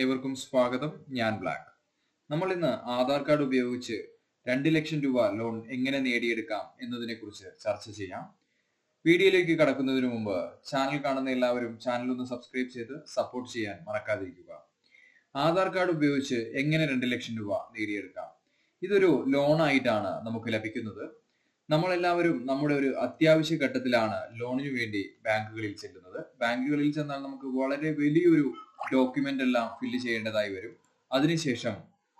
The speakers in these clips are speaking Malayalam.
ഏവർക്കും സ്വാഗതം. ഞാൻ ബ്ലാക്ക്. നമ്മൾ ഇന്ന് ആധാർ കാർഡ് ഉപയോഗിച്ച് രണ്ട് ലക്ഷം രൂപ ലോൺ എങ്ങനെ നേടിയെടുക്കാം എന്നതിനെ കുറിച്ച് ചർച്ച ചെയ്യാം. വീഡിയോയിലേക്ക് കടക്കുന്നതിന് മുമ്പ് ചാനൽ കാണുന്ന എല്ലാവരും ചാനൽ ഒന്ന് സബ്സ്ക്രൈബ് ചെയ്ത് സപ്പോർട്ട് ചെയ്യാൻ മറക്കാതിരിക്കുക. ആധാർ കാർഡ് ഉപയോഗിച്ച് എങ്ങനെ രണ്ട് ലക്ഷം രൂപ നേടിയെടുക്കാം? ഇതൊരു ലോൺ ആയിട്ടാണ് നമുക്ക് ലഭിക്കുന്നത്. നമ്മളെല്ലാവരും നമ്മുടെ ഒരു അത്യാവശ്യ ഘട്ടത്തിലാണ് ലോണിനു വേണ്ടി ബാങ്കുകളിൽ ചെല്ലുന്നത്. ബാങ്കുകളിൽ ചെന്നാൽ നമുക്ക് വളരെ വലിയൊരു ഡോക്യുമെന്റ് എല്ലാം ഫില്ല് ചെയ്യേണ്ടതായി വരും. അതിനുശേഷം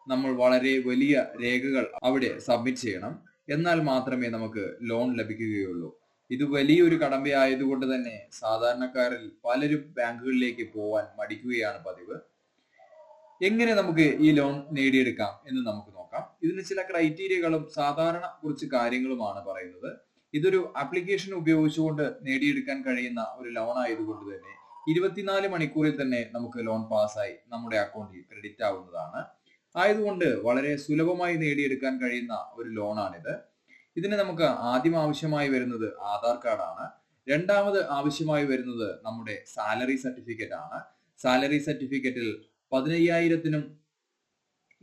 നമ്മൾ വളരെ വലിയ രേഖകൾ അവിടെ സബ്മിറ്റ് ചെയ്യണം. എന്നാൽ മാത്രമേ നമുക്ക് ലോൺ ലഭിക്കുകയുള്ളൂ. ഇത് വലിയൊരു കടമ്പയായതുകൊണ്ട് തന്നെ സാധാരണക്കാരിൽ പലരും ബാങ്കുകളിലേക്ക് പോവാൻ മടിക്കുകയാണ് പതിവ്. എങ്ങനെ നമുക്ക് ഈ ലോൺ നേടിയെടുക്കാം എന്ന് നമുക്ക് നോക്കാം. ഇതിന് ചില ക്രൈറ്റീരിയകളും സാധാരണ കുറച്ച് കാര്യങ്ങളുമാണ് പറയുന്നത്. ഇതൊരു ആപ്ലിക്കേഷൻ ഉപയോഗിച്ചുകൊണ്ട് നേടിയെടുക്കാൻ കഴിയുന്ന ഒരു ലോൺ ആയതുകൊണ്ട് തന്നെ ഇരുപത്തിനാല് മണിക്കൂറിൽ തന്നെ നമുക്ക് ലോൺ പാസ്സായി നമ്മുടെ അക്കൗണ്ടിൽ ക്രെഡിറ്റ് ആവുന്നതാണ്. ആയതുകൊണ്ട് വളരെ സുലഭമായി നേടിയെടുക്കാൻ കഴിയുന്ന ഒരു ലോണാണിത് ഇതിന് നമുക്ക് ആദ്യം ആവശ്യമായി വരുന്നത് ആധാർ കാർഡാണ് രണ്ടാമത് ആവശ്യമായി വരുന്നത് നമ്മുടെ സാലറി സർട്ടിഫിക്കറ്റ് ആണ്. സാലറി സർട്ടിഫിക്കറ്റിൽ പതിനയ്യായിരത്തിനും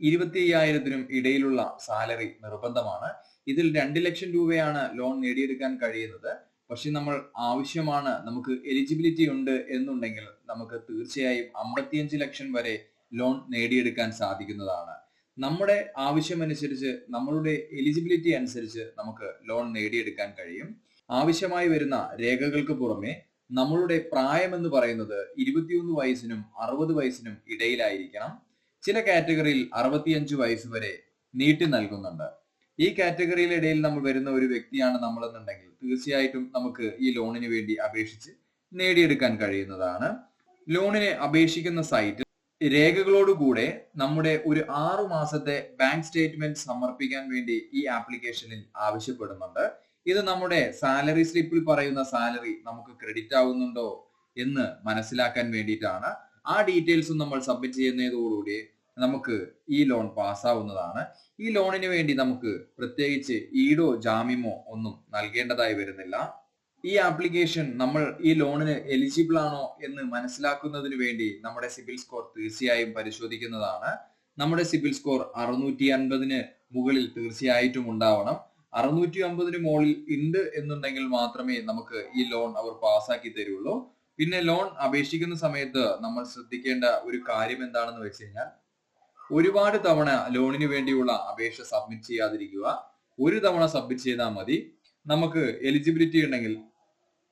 ഇരുപത്തി അയ്യായിരത്തിനും ഇടയിലുള്ള സാലറി നിർബന്ധമാണ്. ഇതിൽ രണ്ട് ലക്ഷം രൂപയാണ് ലോൺ നേടിയെടുക്കാൻ കഴിയുന്നത്. പക്ഷെ നമ്മൾ ആവശ്യമാണ് നമുക്ക് എലിജിബിലിറ്റി ഉണ്ട് എന്നുണ്ടെങ്കിൽ നമുക്ക് തീർച്ചയായും അമ്പത്തിയഞ്ച് ലക്ഷം വരെ ലോൺ നേടിയെടുക്കാൻ സാധിക്കുന്നതാണ്. നമ്മുടെ ആവശ്യമനുസരിച്ച് നമ്മളുടെ എലിജിബിലിറ്റി അനുസരിച്ച് നമുക്ക് ലോൺ നേടിയെടുക്കാൻ കഴിയും. ആവശ്യമായി വരുന്ന രേഖകൾക്ക് പുറമെ നമ്മളുടെ പ്രായം എന്ന് പറയുന്നത് ഇരുപത്തിയൊന്ന് വയസ്സിനും അറുപത് വയസ്സിനും ഇടയിലായിരിക്കണം. ചില കാറ്റഗറിയിൽ അറുപത്തിയഞ്ച് വയസ്സ് വരെ നീട്ടി നൽകുന്നുണ്ട്. ഈ കാറ്റഗറിയിൽ ഇടയിൽ നമ്മൾ വരുന്ന ഒരു വ്യക്തിയാണ് നമ്മളെന്നുണ്ടെങ്കിൽ തീർച്ചയായിട്ടും നമുക്ക് ഈ ലോണിന് വേണ്ടി അപേക്ഷിച്ച് നേടിയെടുക്കാൻ കഴിയുന്നതാണ്. ലോണിന് അപേക്ഷിക്കുന്ന സൈറ്റ് രേഖകളോടുകൂടെ നമ്മുടെ ഒരു ആറു മാസത്തെ ബാങ്ക് സ്റ്റേറ്റ്മെന്റ് സമർപ്പിക്കാൻ വേണ്ടി ഈ ആപ്ലിക്കേഷനിൽ ആവശ്യപ്പെടുന്നുണ്ട്. ഇത് നമ്മുടെ സാലറി സ്ലിപ്പിൽ പറയുന്ന സാലറി നമുക്ക് ക്രെഡിറ്റ് ആവുന്നുണ്ടോ എന്ന് മനസ്സിലാക്കാൻ വേണ്ടിയിട്ടാണ്. ആ ഡീറ്റെയിൽസും നമ്മൾ സബ്മിറ്റ് ചെയ്യുന്നതോടുകൂടി നമുക്ക് ഈ ലോൺ പാസ്സാവുന്നതാണ്. ഈ ലോണിന് വേണ്ടി നമുക്ക് പ്രത്യേകിച്ച് ഈടോ ജാമ്യമോ ഒന്നും നൽകേണ്ടതായി വരുന്നില്ല. ഈ ആപ്ലിക്കേഷൻ നമ്മൾ ഈ ലോണിന് എലിജിബിൾ ആണോ എന്ന് മനസ്സിലാക്കുന്നതിന് വേണ്ടി നമ്മുടെ സിബിൽ സ്കോർ തീർച്ചയായും പരിശോധിക്കുന്നതാണ്. നമ്മുടെ സിബിൽ സ്കോർ അറുന്നൂറ്റി അൻപതിന് മുകളിൽ തീർച്ചയായിട്ടും ഉണ്ടാവണം. അറുന്നൂറ്റി അമ്പതിന് മുകളിൽ ഉണ്ട് എന്നുണ്ടെങ്കിൽ മാത്രമേ നമുക്ക് ഈ ലോൺ അവർ പാസ്സാക്കി തരുള്ളൂ. പിന്നെ ലോൺ അപേക്ഷിക്കുന്ന സമയത്ത് നമ്മൾ ശ്രദ്ധിക്കേണ്ട ഒരു കാര്യം എന്താണെന്ന് വെച്ച് കഴിഞ്ഞാൽ ഒരുപാട് തവണ ലോണിന് വേണ്ടിയുള്ള അപേക്ഷ സബ്മിറ്റ് ചെയ്യാതിരിക്കുക. ഒരു തവണ സബ്മിറ്റ് ചെയ്താൽ മതി. നമുക്ക് എലിജിബിലിറ്റി ഉണ്ടെങ്കിൽ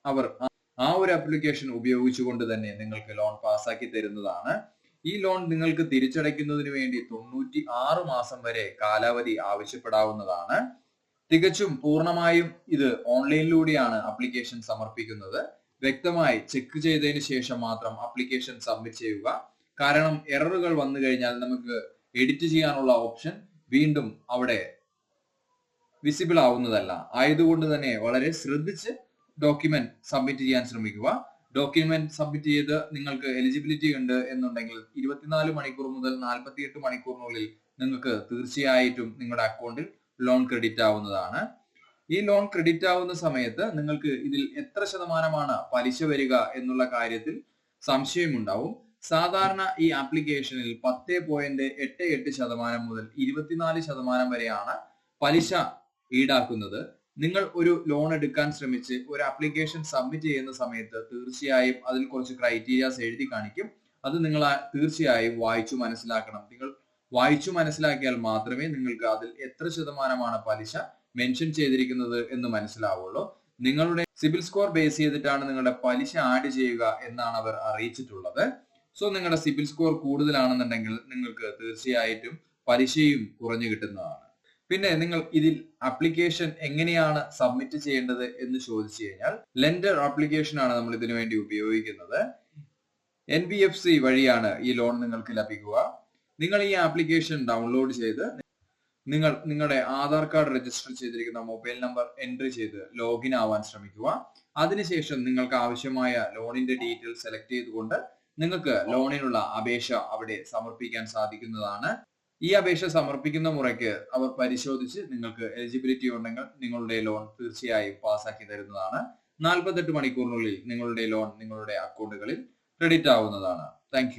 അവർ ആ ഒരു ആപ്ലിക്കേഷൻ ഉപയോഗിച്ചുകൊണ്ട് തന്നെ നിങ്ങൾക്ക് ലോൺ പാസ്സാക്കി തരുന്നതാണ്. ഈ ലോൺ നിങ്ങൾക്ക് തിരിച്ചടയ്ക്കുന്നതിന് വേണ്ടി തൊണ്ണൂറ്റി ആറ് മാസം വരെ കാലാവധി ആവശ്യപ്പെടാവുന്നതാണ്. തികച്ചും പൂർണമായും ഇത് ഓൺലൈനിലൂടെയാണ് അപ്ലിക്കേഷൻ സമർപ്പിക്കുന്നത്. വ്യക്തമായി ചെക്ക് ചെയ്തതിന് ശേഷം മാത്രം അപ്ലിക്കേഷൻ സബ്മിറ്റ് ചെയ്യുക. കാരണം എററുകൾ വന്നു കഴിഞ്ഞാൽ നമുക്ക് എഡിറ്റ് ചെയ്യാനുള്ള ഓപ്ഷൻ വീണ്ടും അവിടെ വിസിബിൾ ആവുന്നതല്ല. ആയതുകൊണ്ട് തന്നെ വളരെ ശ്രദ്ധിച്ച് ഡോക്യുമെന്റ് സബ്മിറ്റ് ചെയ്യാൻ ശ്രമിക്കുക. ഡോക്യുമെന്റ് സബ്മിറ്റ് ചെയ്ത് നിങ്ങൾക്ക് എലിജിബിലിറ്റി ഉണ്ട് എന്നുണ്ടെങ്കിൽ ഇരുപത്തിനാല് മണിക്കൂർ മുതൽ നാൽപ്പത്തിയെട്ട് മണിക്കൂറിനുള്ളിൽ നിങ്ങൾക്ക് തീർച്ചയായിട്ടും നിങ്ങളുടെ അക്കൗണ്ടിൽ ലോൺ ക്രെഡിറ്റ് ആവുന്നതാണ്. ഈ ലോൺ ക്രെഡിറ്റ് ആവുന്ന സമയത്ത് നിങ്ങൾക്ക് ഇതിൽ എത്ര ശതമാനമാണ് പലിശ വരിക എന്നുള്ള കാര്യത്തിൽ സംശയമുണ്ടാവും. സാധാരണ ഈ ആപ്ലിക്കേഷനിൽ പത്ത് പോയിന്റ് എട്ട് എട്ട് ശതമാനം മുതൽ ഇരുപത്തിനാല് ശതമാനം വരെയാണ് പലിശ ഈടാക്കുന്നത്. നിങ്ങൾ ഒരു ലോൺ എടുക്കാൻ ശ്രമിച്ച് ഒരു ആപ്ലിക്കേഷൻ സബ്മിറ്റ് ചെയ്യുന്ന സമയത്ത് തീർച്ചയായും അതിൽ കുറച്ച് ക്രൈറ്റീരിയാസ് എഴുതി കാണിക്കും. അത് നിങ്ങൾ തീർച്ചയായും വായിച്ചു മനസ്സിലാക്കണം. നിങ്ങൾ വായിച്ചു മനസ്സിലാക്കിയാൽ മാത്രമേ നിങ്ങൾക്ക് അതിൽ എത്ര ശതമാനമാണ് പലിശ മെൻഷൻ ചെയ്തിരിക്കുന്നത് എന്ന് മനസ്സിലാവുള്ളൂ. നിങ്ങളുടെ സിബിൽ സ്കോർ ബേസ് ചെയ്തിട്ടാണ് നിങ്ങളുടെ പലിശ ആഡ് ചെയ്യുക എന്നാണ് അവർ അറിയിച്ചിട്ടുള്ളത്. സോ നിങ്ങളുടെ സിബിൽ സ്കോർ കൂടുതലാണെന്നുണ്ടെങ്കിൽ നിങ്ങൾക്ക് തീർച്ചയായിട്ടും പലിശയും കുറഞ്ഞു കിട്ടുന്നതാണ്. പിന്നെ നിങ്ങൾ ഇതിൽ അപ്ലിക്കേഷൻ എങ്ങനെയാണ് സബ്മിറ്റ് ചെയ്യേണ്ടത് എന്ന് ചോദിച്ചു കഴിഞ്ഞാൽ ലെൻഡർ ആപ്ലിക്കേഷൻ ആണ് നമ്മൾ ഇതിനു വേണ്ടി ഉപയോഗിക്കുന്നത്. എൻ ബി എഫ് സി വഴിയാണ് ഈ ലോൺ നിങ്ങൾക്ക് ലഭിക്കുക. നിങ്ങൾ ഈ ആപ്ലിക്കേഷൻ ഡൗൺലോഡ് ചെയ്ത് നിങ്ങൾ നിങ്ങളുടെ ആധാർ കാർഡ് രജിസ്റ്റർ ചെയ്തിരിക്കുന്ന മൊബൈൽ നമ്പർ എൻട്രി ചെയ്ത് ലോഗിൻ ആവാൻ ശ്രമിക്കുക. അതിനുശേഷം നിങ്ങൾക്ക് ആവശ്യമായ ലോണിന്റെ ഡീറ്റെയിൽസ് സെലക്ട് ചെയ്തുകൊണ്ട് നിങ്ങൾക്ക് ലോണിനുള്ള അപേക്ഷ അവിടെ സമർപ്പിക്കാൻ സാധിക്കുന്നതാണ്. ഈ അപേക്ഷ സമർപ്പിക്കുന്ന മുറയ്ക്ക് അവർ പരിശോധിച്ച് നിങ്ങൾക്ക് എലിജിബിലിറ്റി ഉണ്ടെങ്കിൽ നിങ്ങളുടെ ലോൺ തീർച്ചയായും പാസ്സാക്കി തരുന്നതാണ്. നാൽപ്പത്തെട്ട് മണിക്കൂറിനുള്ളിൽ നിങ്ങളുടെ ലോൺ നിങ്ങളുടെ അക്കൗണ്ടുകളിൽ ക്രെഡിറ്റ് ആവുന്നതാണ്. താങ്ക്